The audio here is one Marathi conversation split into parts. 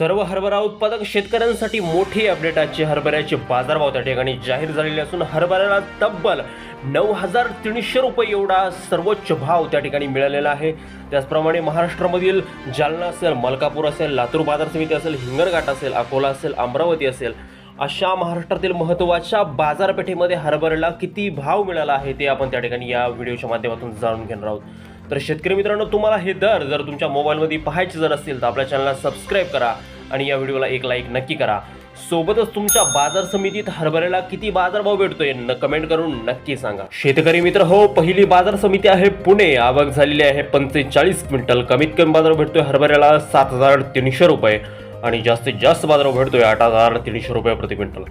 सर्व हरभरा उत्पादक शेतकऱ्यांसाठी मोठी अपडेट आजचे हरभऱ्याचे बाजारभाव त्या ठिकाणी जाहीर झालेले असून हरभऱ्याला तब्बल नऊ हजार तीनशे रुपये एवढा सर्वोच्च भाव त्या ठिकाणी मिळालेला आहे. त्याचप्रमाणे महाराष्ट्रामधील जालना असेल मलकापूर असेल लातूर बाजार समिती असेल हिंगणघाट असेल अकोला असेल अमरावती असेल अशा महाराष्ट्रातील महत्त्वाच्या बाजारपेठेमध्ये हरभऱ्याला किती भाव मिळाला आहे ते आपण त्या ठिकाणी या व्हिडिओच्या माध्यमातून जाणून घेणार आहोत. तर शेतकरी मित्रांनो तुम्हाला हे दर जर तुमच्या मोबाईलमध्ये पाहायचे जर असतील तर आपल्या चॅनलला सबस्क्राईब करा आणि या व्हिडिओला एक लाईक नक्की करा. सोबतच तुमच्या बाजार समितीत हरभऱ्याला किती बाजारभाव भेटतोय न कमेंट करून नक्की सांगा. शेतकरी मित्र हो पहिली बाजार समिती आहे पुणे. आवक झालेली आहे पंचेचाळीस क्विंटल. कमीत कमी बाजार भेटतोय हरभऱ्याला सात हजार तीनशे रुपये आणि जास्तीत जास्त बाजार भेटतोय आठ हजार तीनशे रुपये प्रति क्विंटल.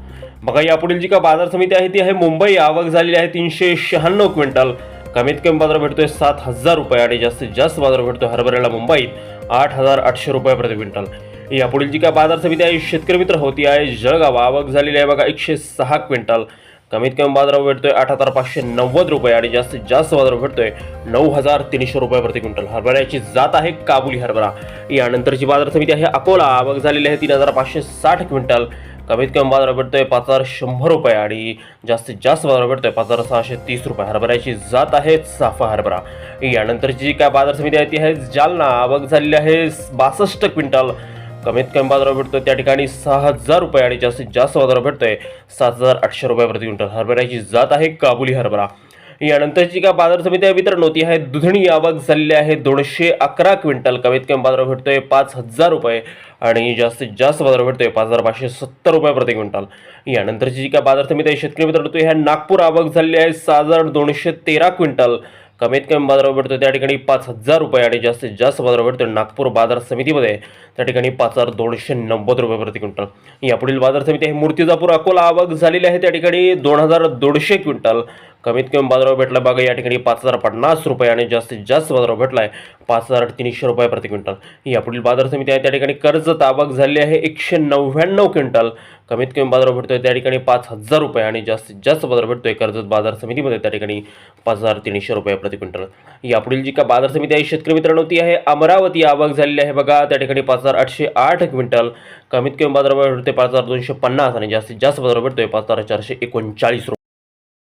बघा यापुढील जी का बाजार समिती आहे ती आहे मुंबई. आवक झालेली आहे तीनशे शहाण्णव क्विंटल. कमीत कमी बाजार भेटतोय सात हजार रुपये आणि जास्तीत जास्त बाजार भेटतोय हरभऱ्याला मुंबईत आठ हजार आठशे रुपये प्रति क्विंटल. यापुढील जी काय बाजार समिती आहे शेतकरी मित्र होती आहे जळगाव. आवक झालेली आहे बघा एकशे सहा क्विंटल. कमीत कमी बाजार भेटतोय आठ हजार पाचशे नव्वद रुपये आणि जास्तीत जास्त बाजार भेटतोय नऊ हजार तीनशे रुपये प्रति क्विंटल. हरभऱ्याची जात आहे काबुली हरभरा. यानंतरची बाजार समिती आहे अकोला. आवक झालेली आहे तीन हजार पाचशे साठ क्विंटल. कमीत कमी बाजार भेटतोय पाच हजार शंभर रुपये आणि जास्तीत जास्त बाजार भेटतोय पाच हजार सहाशे तीस रुपये. हरभऱ्याची जात आहे चाफा हरभरा. यानंतरची जी काय बाजार समिती आहे ती आहे जालना. आवक झालेली आहे बासष्ट क्विंटल. कमीत कमी बाजार भेटतोय त्या ठिकाणी सहा हजार रुपये आणि जास्तीत जास्त बाजार भेटतोय सात हजार आठशे रुपये प्रति क्विंटल. हरभऱ्याची जात आहे काबुली हरभरा. यानंतरची का बाजार समिती आहे मित्रांनो ती आहे दुधणी आवक झालेली आहे. दोनशे अकरा क्विंटल कमीत कमी बाजार भेटतोय पाच हजार रुपये आणि जास्तीत जास्त बाजार भेटतोय पाच हजार पाचशे सत्तर रुपये प्रति क्विंटल. यानंतरची जी काय बाजार समिती आहे शेतकरी मित्रांनो ती ह्या नागपूर आवक झालेली आहे. सहा हजार दोनशे तेरा क्विंटल कमीत कमी बाजारावर भेटतो त्या ठिकाणी पाच हजार रुपये आणि जास्तीत जास्त बाजार भेटतो नागपूर बाजार समितीमध्ये. त्या ठिकाणी पाच हजार दोनशे नव्वद रुपये प्रति क्विंटल. यापुढील बाजार समिती आहे मूर्तिजापूर अकोला. आवक झालेली आहे त्या ठिकाणी दोन हजार दोनशे क्विंटल. कमीत कमी बाजारावर भेटला. बघा या ठिकाणी पाच हजार पन्नास रुपये आणि जास्तीत जास्त बाजारावर भेटला आहे पाच हजार तीनशे रुपये प्रति क्विंटल. यापुढील बाजार समिती आहे. त्या ठिकाणी कर्ज आवक झालेली आहे. एकशे नव्याण्णव क्विंटल. कमीत कमी बाजार भेटतोय त्या ठिकाणी पाच हजार रुपये आणि जास्तीत जास्त बाजार भेटतोय कर्जत बाजार समितीमध्ये त्या ठिकाणी पाच हजार तीनशे रुपये प्रति क्विंटल. यापुढील जी का बाजार समिती आहे शेतकरी मित्रांनो ती आहे अमरावती आवक झालेली आहे. बघा त्या ठिकाणी पाच हजार आठशे आठ क्विंटल. कमीत कमी बाजार भेटते पाच हजार दोनशे पन्नास आणि जास्तीत जास्त बाजार भेटतोय पाच हजार चारशे एकोणचाळीस रुपये